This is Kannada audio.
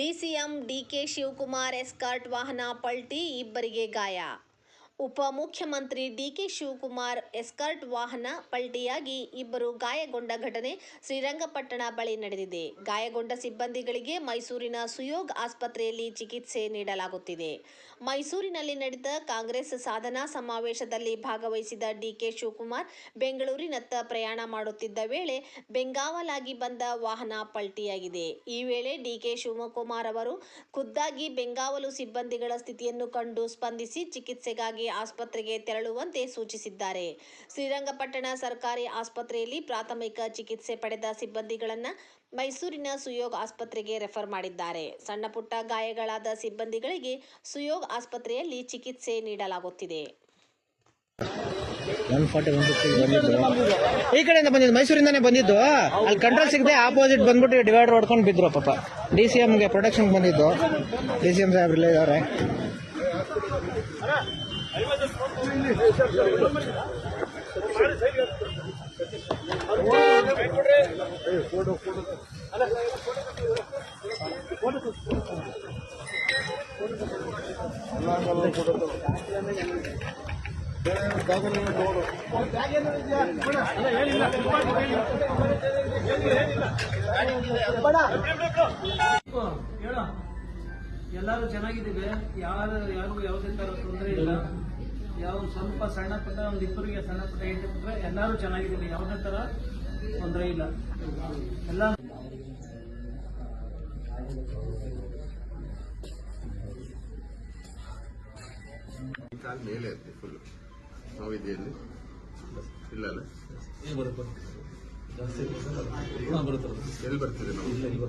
ಡಿಸಿಎಂ ಡಿಕೆ ಶಿವಕುಮಾರ್ ಎಸ್ಕಾರ್ಟ್ ವಾಹನ ಪಲ್ಟಿ ಇಬ್ಬರಿಗೆ ಗಾಯ. ಉಪಮುಖ್ಯಮಂತ್ರಿ ಡಿಕೆ ಶಿವಕುಮಾರ್ ಎಸ್ಕರ್ಟ್ ವಾಹನ ಪಲ್ಟಿಯಾಗಿ ಇಬ್ಬರು ಗಾಯಗೊಂಡ ಘಟನೆ ಶ್ರೀರಂಗಪಟ್ಟಣ ಬಳಿ ನಡೆದಿದೆ. ಗಾಯಗೊಂಡ ಸಿಬ್ಬಂದಿಗಳಿಗೆ ಮೈಸೂರಿನ ಸುಯೋಗ್ ಆಸ್ಪತ್ರೆಯಲ್ಲಿ ಚಿಕಿತ್ಸೆ ನೀಡಲಾಗುತ್ತಿದೆ. ಮೈಸೂರಿನಲ್ಲಿ ನಡೆದ ಕಾಂಗ್ರೆಸ್ ಸಾಧನಾ ಸಮಾವೇಶದಲ್ಲಿ ಭಾಗವಹಿಸಿದ ಡಿಕೆ ಶಿವಕುಮಾರ್, ಬೆಂಗಳೂರಿನತ್ತ ಪ್ರಯಾಣ ಮಾಡುತ್ತಿದ್ದ ವೇಳೆ ಬೆಂಗಾವಲಾಗಿ ಬಂದ ವಾಹನ ಪಲ್ಟಿಯಾಗಿದೆ. ಈ ವೇಳೆ ಡಿಕೆ ಶಿವಕುಮಾರ್ ಅವರು, ಖುದ್ದಾಗಿ ಬೆಂಗಾವಲು ಸಿಬ್ಬಂದಿಗಳ ಸ್ಥಿತಿಯನ್ನು ಕಂಡು ಸ್ಪಂದಿಸಿ ಚಿಕಿತ್ಸೆಗಾಗಿ ಆಸ್ಪತ್ರೆಗೆ ತೆರಳುವಂತೆ ಸೂಚಿಸಿದ್ದಾರೆ. ಶ್ರೀರಂಗಪಟ್ಟಣ ಸರ್ಕಾರಿ ಆಸ್ಪತ್ರೆಯಲ್ಲಿ ಪ್ರಾಥಮಿಕ ಚಿಕಿತ್ಸೆ ಪಡೆದ ಸಿಬ್ಬಂದಿಗಳನ್ನು ಮೈಸೂರಿನ ಸುಯೋಗ್ ಆಸ್ಪತ್ರೆಗೆ ರೆಫರ್ ಮಾಡಿದ್ದಾರೆ. ಸಣ್ಣಪುಟ್ಟ ಗಾಯಗಳಾದ ಸಿಬ್ಬಂದಿಗಳಿಗೆ ಸುಯೋಗ್ ಆಸ್ಪತ್ರೆಯಲ್ಲಿ ಚಿಕಿತ್ಸೆ ನೀಡಲಾಗುತ್ತಿದೆ. ಈ ಕಡೆಯಿಂದ ಬಂದಿದ್ದು, ಮೈಸೂರಿಂದಾನೇ ಬಂದಿದ್ದು? ಅಲ್ಲಿ ಕಂಟ್ರೋಲ್ ಸಿಗದೆ ಆಪೋಸಿಟ್ ಬಂದ್ಬಿಟ್ಟು ಡಿವೈಡರ್ ಹೊಡ್ಕೊಂಡು ಬಿದ್ರು ಪಾಪ. ಡಿ ಸಿ ಎಮ್ಗೆ ಪ್ರೊಟೆಕ್ಷನ್ ಬಂದಿದ್ದು. ಡಿ ಸಿ ಎಂ ಸಾಹೇಬ್ರಲ್ಲೇ ಹೇಳ ಎಲ್ಲರೂ ಚೆನ್ನಾಗಿದ್ದೀವಿ. ಯಾರು ಯಾರಿಗೂ ಯಾವುದೇ ತರ ತೊಂದರೆ ಇಲ್ಲ. ಯಾವ ಸ್ವಲ್ಪ ಸಣ್ಣ ಪುಟ್ಟ ಒಂದು ಇಬ್ಬರಿಗೆ ಸಣ್ಣ ಪುಟ್ಟ ಎಂಟು ಪುಟ್ಟ ಎಲ್ಲರೂ ಚೆನ್ನಾಗಿದ್ದೀವಿ. ಯಾವುದೇ ತರ ತೊಂದರೆ ಇಲ್ಲ. ಎಲ್ಲ ಕಾಲ್ ಮೇಲೆ ಇರುತ್ತೆ ಫುಲ್ ನೋವಿದೆಯಲ್ಲಿ. ಇಲ್ಲ ಅಲ್ಲ? ಎಲ್ಲಿ ಬರ್ತೀವಿ ನೋವು?